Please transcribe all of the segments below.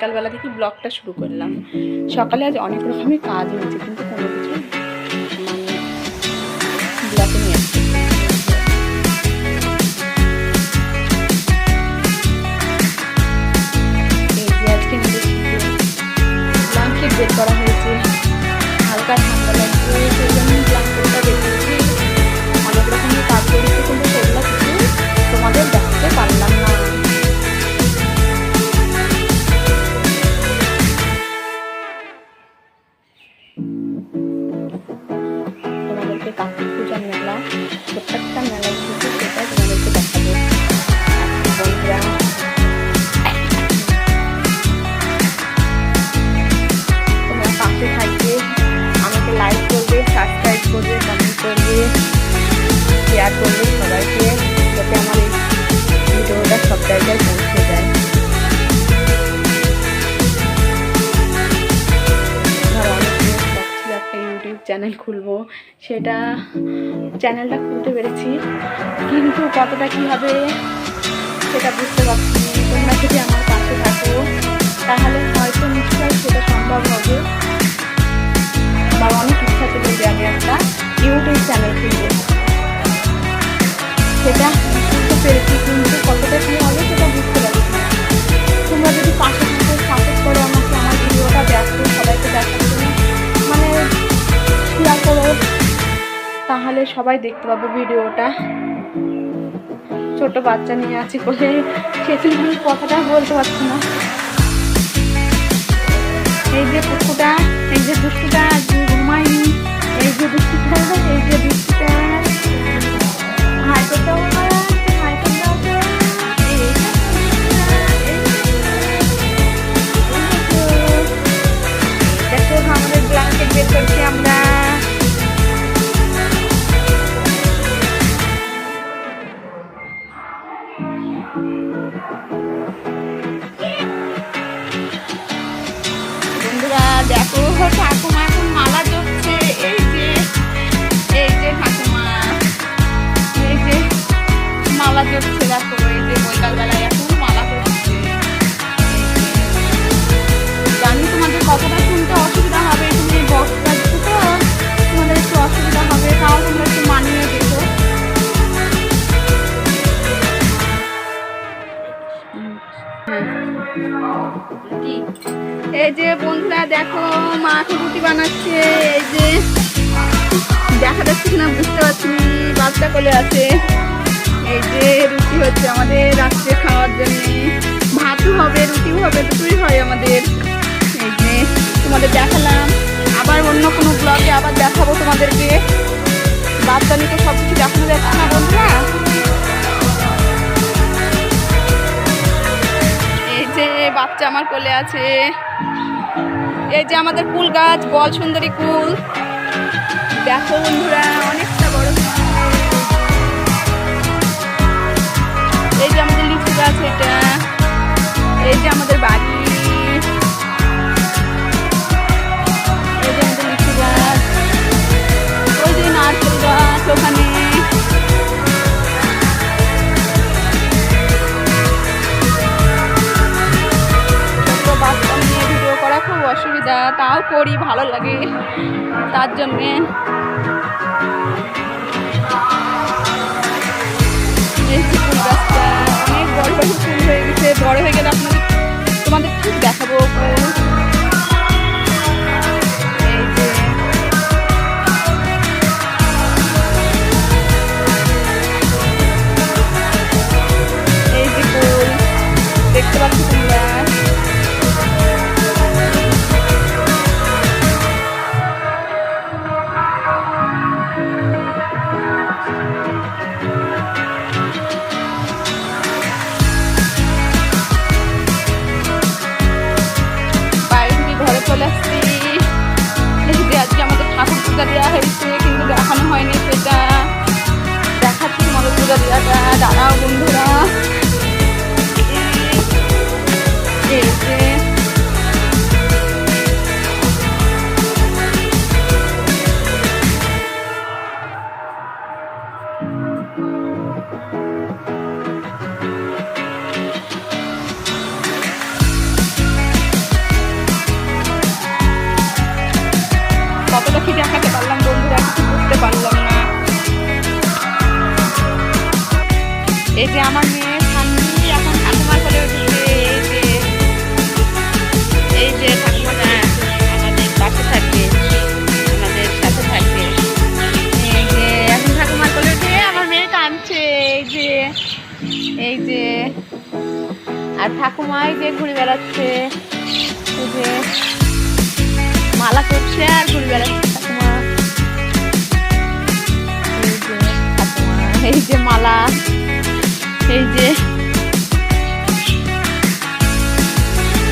তাই বৈকালবেলা থেকে ব্লগটা শুরু করলাম। সকালে আজ অনেক রকমের কাজ হয়েছে, কিন্তু কোনো কিছু তোমাদেরকে কার্তিক পূজার মেলা, প্রত্যেকটা মেলা ঘুরছে সেটা তোমাদেরকে থাকবে, আমাকে লাইক করবে সাবস্ক্রাইব করবে করবে শেয়ার করবে। চ্যানেল খুলবো, সেটা চ্যানেলটা খুলতে পেরেছি। কিন্তু কতটা কী হবে, সেটা বুঝতে পারছি। তোমরা যদি আমার পাশে থাকো, তাহলে হয়তো নিশ্চয়ই সেটা সম্ভব হবে। বা অনেক ইচ্ছা ছিল যে আমি একটা ইউটিউব চ্যানেল খুলব। সেটা বুঝতে পেরেছি, কিন্তু কতটা কী হবে তাহলে সবাই দেখতে পাবো ভিডিওটা। ছোট বাচ্চা নিয়ে আছি বলে খেতে কথাটা বলতে পারছি না। এই যে কুকুটা এই যে দুষ্টুটা ঘুমায়নি এই যে দুষ্টুটা, এই যে দুষ্টুটা। করতে বন্ধুরা এই যে বন্ধুরা দেখো, মা এখন রুটি বানাচ্ছে, এই যে দেখা যাচ্ছে কিনা বুঝতে পারছি বাচ্চা কোলে আছে। এই যে রুটি হচ্ছে আমাদের রাত্রে খাওয়ার জন্য। ভাতও হবে, রুটিও হবে, দুটোই হয় আমাদের। এই যে তোমাদের দেখালাম। আবার অন্য কোনো ব্লগে আবার দেখাবো তোমাদেরকে। বাচ্চা নিয়ে তো সব কিছু দেখানো যাচ্ছে না বন্ধুরা বাচ্চা আমার কোলে আছে। এই যে আমাদের কুল গাছ, বল সুন্দরী কুল দেখো বন্ধুরা, অনেকটা বড়। এই যে আমাদের লিচু গাছ এটা। এই যে আমাদের বাড়ি। অসুবিধা তাও করি ভালো লাগে। তার জন্যে। কি দেখাতে পারলাম, বন্ধুরা কিছু বুঝতে পারলাম না। এই যে আমার মেয়ে সান্নি এখন ঠাকুমার কোলে উঠেছে, এই যে এই যে ঠাকুমাটা আমাদের পাশে থাকবে আমাদের সাথে থাকবে এই যে, এখন ঠাকুমার কোলে উঠে আমার মেয়ে কাঁদছে, এই যে এই যে। আর ঠাকুমা এই যে ঘুরে বেড়াচ্ছে। আর ঘুরে বেড়াচ্ছে এই যে মালা, এই যে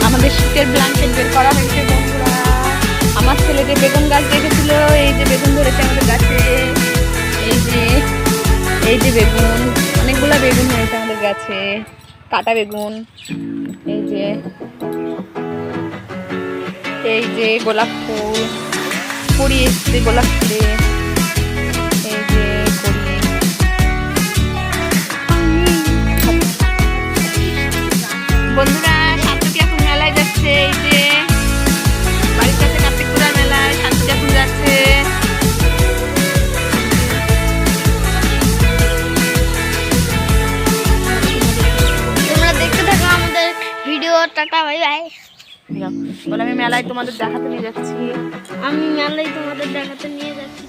আমাদের শীতের ব্ল্যাঙ্কেট বের করা হয়েছে বন্ধুরা। আমার ছেলে যে বেগুন গাছ দেখেছিল, এই যে বেগুন ধরেছে আমাদের গাছে। এই যে এই যে বেগুন, অনেকগুলো বেগুন হয়েছে আমাদের গাছে। কাটা বেগুন, এই যে এই যে গোলাপ ফুল কুড়ি এসছে গোলাপ ফুলে। এই যে বন্ধুরা মেলায় যাচ্ছে, এই যে। মেলায় যাচ্ছে। দেখতে আমাদের ভিডিও টাটা বাই বাই। বলে আমি মেলায় তোমাদের দেখাতে নিয়ে যাচ্ছি। আমি মেলায় তোমাদের দেখাতে নিয়ে যাচ্ছি।